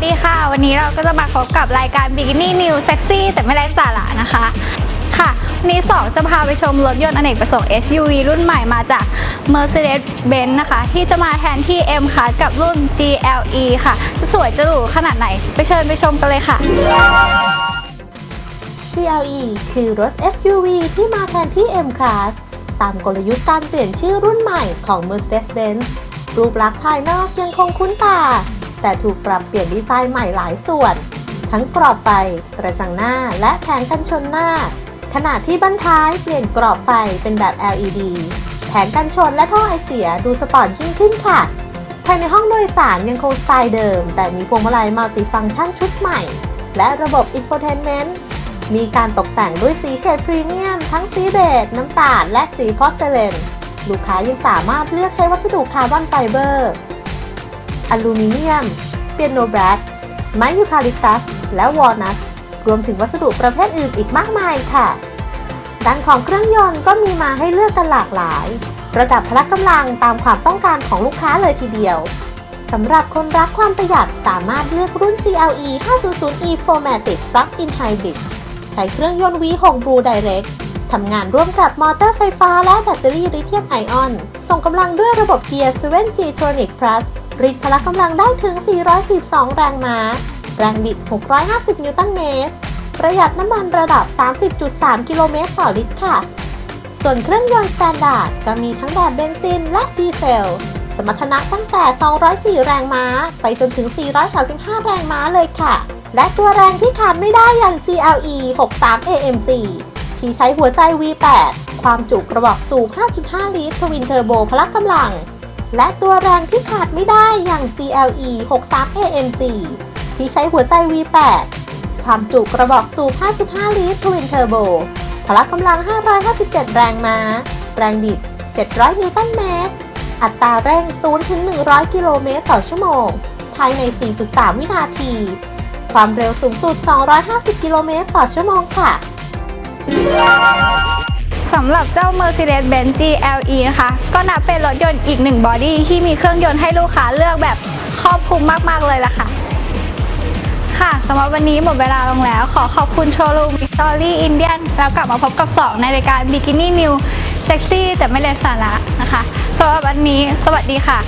วันนี้เราก็จะมาพบกับรายการ Bikini New Sexy แต่ไม่ไร้สาระนะคะ ค่ะ วันนี้สองจะพาไปชมรถยนต์อเนกประสงค์ SUV รุ่นใหม่มาจาก Mercedes-Benz นะคะ ที่จะมาแทนที่ M Class กับรุ่น GLE ค่ะ จะสวยจะหรูขนาดไหน ไปเชิญไปชมกันเลยค่ะ CLE คือรถ SUV ที่มาแทนที่ M Class ตามกลยุทธ์การเปลี่ยนชื่อรุ่นใหม่ของ Mercedes-Benz รูปลักษณ์ภายนอกยังคงคุ้นตา แต่ถูกปรับเปลี่ยนดีไซน์ใหม่หลายส่วน ทั้งกรอบไฟ กระจังหน้า และแผงกันชนหน้า ขณะที่บั้นท้ายเปลี่ยนกรอบไฟเป็นแบบ LED แผงกันชนและท่อไอเสียดูสปอร์ตยิ่งขึ้นค่ะ ภายในห้องโดยสารยังคงสไตล์เดิม แต่มีพวงมาลัยมัลติฟังก์ชันชุดใหม่ และระบบ Infotainment มีการตกแต่งด้วยสีเฉดพรีเมียม ทั้งสีเบจน้ำตาล และสีพอสเซเลน ลูกค้ายังสามารถเลือกใช้วัสดุคาร์บอนไฟเบอร์ อลูมิเนียม เปียโนแบล็กไม้ยูคาลิปตัส และวอลนัทรวมถึงวัสดุประเภทอื่นอีกมากมายค่ะ ด้านของเครื่องยนต์ก็มีมาให้เลือกกันหลากหลาย ระดับพละกำลังตามความต้องการของลูกค้าเลยทีเดียวสำหรับคนรักความประหยัดสามารถเลือกรุ่น GLE 500e 4matic Plug-in Hybrid ใช้เครื่องยนต์ V6 Blue Direct ทำงานร่วมกับมอเตอร์ไฟฟ้าและแบตเตอรี่ลิเธียมไอออน ส่งกำลังด้วยระบบเกียร์ 7G Tronic Plus ริดพละกำลังได้ถึง 412 แรงม้า แรงบิด 650 นิวตันเมตร ประหยัดน้ำมันระดับ 30.3 กิโลเมตรต่อลิตรค่ะ ส่วนเครื่องยนต์สแตนดาร์ดก็มีทั้งแบบเบนซินและดีเซล สมรรถนะตั้งแต่ 204 แรงม้า ไปจนถึง 435 แรงม้าเลยค่ะ และตัวแรงที่ขาดไม่ได้อย่าง GLE 63 AMG ที่ใช้หัวใจ V8 ความจุกระบอกสูบ 5.5 ลิตรทวินเทอร์โบพละกำลัง และตัวแรงที่ขาดไม่ได้อย่าง GLE 63 AMG ที่ใช้หัวใจ V8 ความจุกระบอกสูบ 5.5 ลิตรทวินเทอร์โบ พละกำลัง 557 แรงม้า แรงบิด 700 นิวตันเมตร อัตราเร่ง0ถึง100 กิโลเมตรต่อชั่วโมง ภายใน 4.3 วินาที ความเร็วสูงสุด 250 กิโลเมตรต่อชั่วโมงค่ะ สำหรับเจ้า Mercedes-Benz GLE นะคะ ก็นับเป็นรถยนต์อีกหนึ่งบอดี้ที่มีเครื่องยนต์ให้ลูกค้าเลือกแบบครอบคลุมมากๆเลยล่ะค่ะ ค่ะสำหรับวันนี้หมดเวลาลงแล้ว ขอขอบคุณโชว์รูม Victory Indian แล้วกลับมาพบกับ2ในรายการ Bikini New Sexy แต่ไม่เลสาระนะคะสำหรับวันนี้ สวัสดีค่ะ